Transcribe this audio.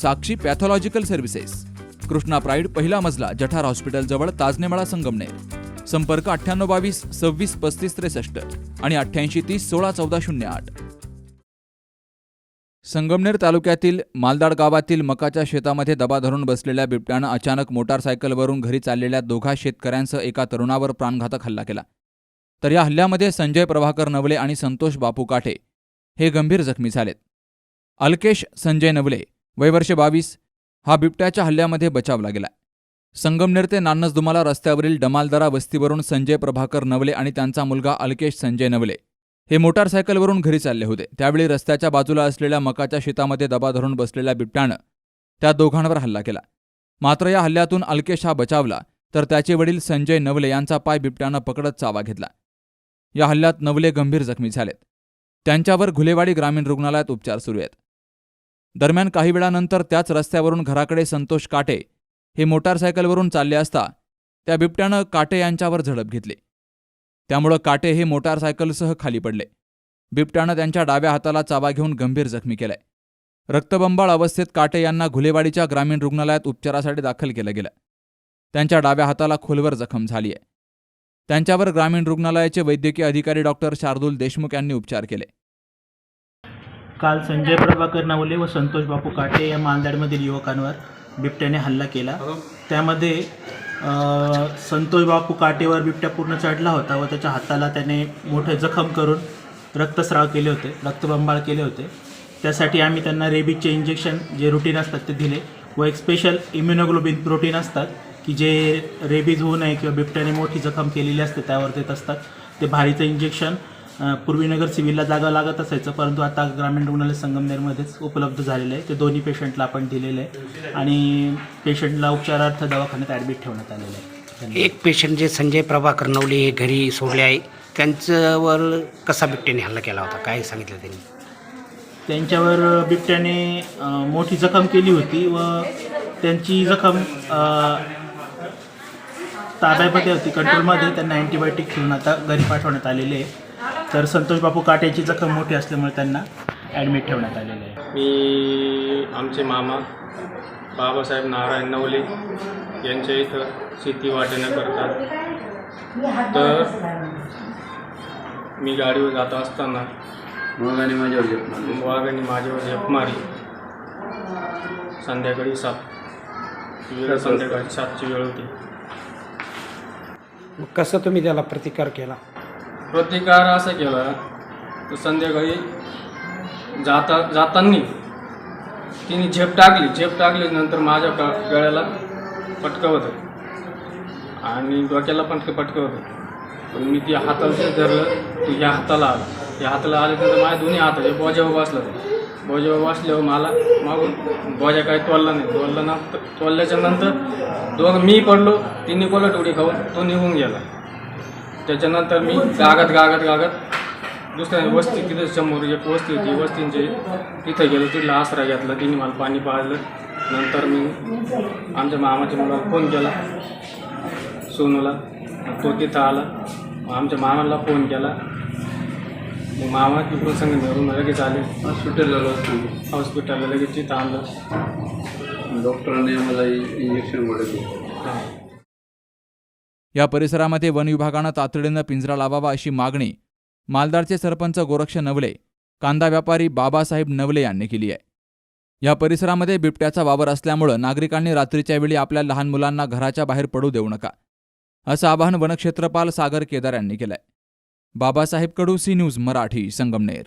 Sakshi pathological services Krishna pride पहिला मजला जठार हॉस्पिटलजवळ ताजनेमाळा संगमनेर. संपर्क अठ्ठ्याण्णव बावीस सव्वीस पस्तीस त्रेसष्ट आणि अठ्ठ्याऐंशी तीस सोळा चौदा शून्य आठ. संगमनेर तालुक्यातील मालदाड गावातील मकाच्या शेतामध्ये दबा धरून बसलेल्या बिबट्यानं अचानक मोटारसायकलवरून घरी चाललेल्या दोघा शेतकऱ्यांसह एका तरुणावर प्राणघातक हल्ला केला. तर या हल्ल्यामध्ये संजय प्रभाकर नवले आणि संतोष बापू काठे हे गंभीर जखमी झालेत. अल्केश संजय नवले वयवर्ष बावीस हा बिबट्याच्या हल्ल्यामध्ये बचावला गेला संगमनेर ते नान्नसदुमाला रस्त्यावरील डमालदरा वस्तीवरून संजय प्रभाकर नवले आणि त्यांचा मुलगा अल्केश संजय नवले हे मोटारसायकलवरून घरी चालले होते. त्यावेळी रस्त्याच्या बाजूला असलेल्या मकाच्या शेतामध्ये दबा धरून बसलेल्या बिबट्यानं त्या दोघांवर हल्ला केला. मात्र या हल्ल्यातून अल्केश हा बचावला तर त्याचे वडील संजय नवले यांचा पाय बिबट्यानं पकडत चावा घेतला. या हल्ल्यात नवले गंभीर जखमी झालेत. त्यांच्यावर घुलेवाडी ग्रामीण रुग्णालयात उपचार सुरू आहेत. दरम्यान काही वेळानंतर त्याच रस्त्यावरून घराकडे संतोष काटे हे मोटारसायकलवरून चालले असता त्या बिबट्यानं काटे यांच्यावर झडप घेतली. त्यामुळं काटे हे मोटारसायकलसह खाली पडले. बिबट्यानं त्यांच्या डाव्या हाताला चावा घेऊन गंभीर जखमी केलाय. रक्तबंबाळ अवस्थेत काटे यांना घुलेवाडीच्या ग्रामीण रुग्णालयात उपचारासाठी दाखल केलं गेलं. त्यांच्या डाव्या हाताला खोलवर जखम झाली आहे त्यांच्यावर ग्रामीण रुग्णालयाचे वैद्यकीय अधिकारी डॉक्टर शार्दूल देशमुख यांनी उपचार केले. काल संजय प्रभाकर नवले व संतोष बापू काटे या मालदाडमधील युवकांवर बिबट्याने हल्ला केला. त्यामध्ये संतोष बापू काटेवर बिबट्या पूर्ण चढला होता व त्याच्या हाताला त्याने मोठे जखम करून रक्तस्राव केले होते रक्तबंबाळ केले होते. त्यासाठी आम्ही त्यांना रेबीजचे इंजेक्शन जे रुटीन असतात ते दिले व एक स्पेशल इम्युनोग्लोबिन प्रोटीन असतात की जे रेबीज होऊ नये किंवा बिबट्याने मोठी जखम केलेली असते त्यावर देत असतात. ते भारीचं इंजेक्शन पूर्वीनगर सिव्हिलला जागा लागत असायचं परंतु आता ग्रामीण रुग्णालय संगमनेरमध्येच उपलब्ध झालेलं आहे. ते दोन्ही पेशंटला आपण दिलेलं आहे आणि पेशंटला उपचारार्थ दवाखान्यात ॲडमिट ठेवण्यात आलेलं आहे. एक पेशंट जे संजय प्रभाकर नवले हे घरी सोडले आहे त्यांच्यावर कसा बिबट्याने हल्ला केला होता? काय सांगितलं त्यांनी? त्यांच्यावर बिबट्याने मोठी जखम केली होती व त्यांची जखम ताब्यामध्ये होती कंट्रोलमध्ये त्यांना अँटीबायोटिक घेऊन आता घरी पाठवण्यात आलेले आहे. तर संतोष बापू काट्याची जखम मोठी असल्यामुळे त्यांना ॲडमिट ठेवण्यात आलेले आहे. मी आमचे मामा बाबासाहेब नारायण नवले यांच्या इथं शेती वाटण्या करतात. तर मी गाडीवर जात असताना आणि माझ्यावर झेपणार वाघाने माझ्यावर झेप मारी संध्याकाळी सात. वेळ संध्याकाळी सातची वेळ होती. मग कसं तुम्ही त्याला प्रतिकार केला? प्रतिकार असा केला तर संध्याकाळी जाता जाताना तिने झेप टाकली. झेप टाकली नंतर माझ्या क गळ्याला पटकवत आणि डोक्याला पण पटकवत पण मी ती हाताला धरलं तू ह्या हाताला आलं. या हाताला आल्यानंतर माझ्या दोन्ही हाताचे बोजावर बसला ते बोजावर बसल्यावर मला मागून बोजा काही तोलला नाही. तोलला ना तोलल्याच्या नंतर दोघं मी पडलो तिने कोलट उडी खाऊन तो निघून गेला. त्याच्यानंतर मी गागत गागत गागत दुसऱ्या वस्ती तिथं समोर एक वस्ती होती. वस्तींचे तिथं गेलो तिथला आसरा घेतला. तिने मला पाणी पाजलं. नंतर मी आमच्या मामाच्या मुलाला फोन केला सोनूला. तो तिथं आला. आमच्या मामाला फोन केला. मग मामा तिकडून संगमेरून लगेच आले. हॉस्पिटलला हॉस्पिटलला लगेच तिथं आणलं डॉक्टरांनी आम्हाला इंजेक्शन वगैरे हां. या परिसरामध्ये वन विभागानं तातडीनं पिंजरा लावावा अशी मागणी मालदारचे सरपंच गोरक्ष नवले कांदा व्यापारी बाबासाहेब नवले यांनी केली आहे. या परिसरामध्ये बिबट्याचा वावर असल्यामुळं नागरिकांनी रात्रीच्या वेळी आपल्या लहान मुलांना घराच्या बाहेर पडू देऊ नका असं आवाहन वनक्षेत्रपाल सागर केदार यांनी केलंय. Babasaheb Kadu C news Marathi Sangamner.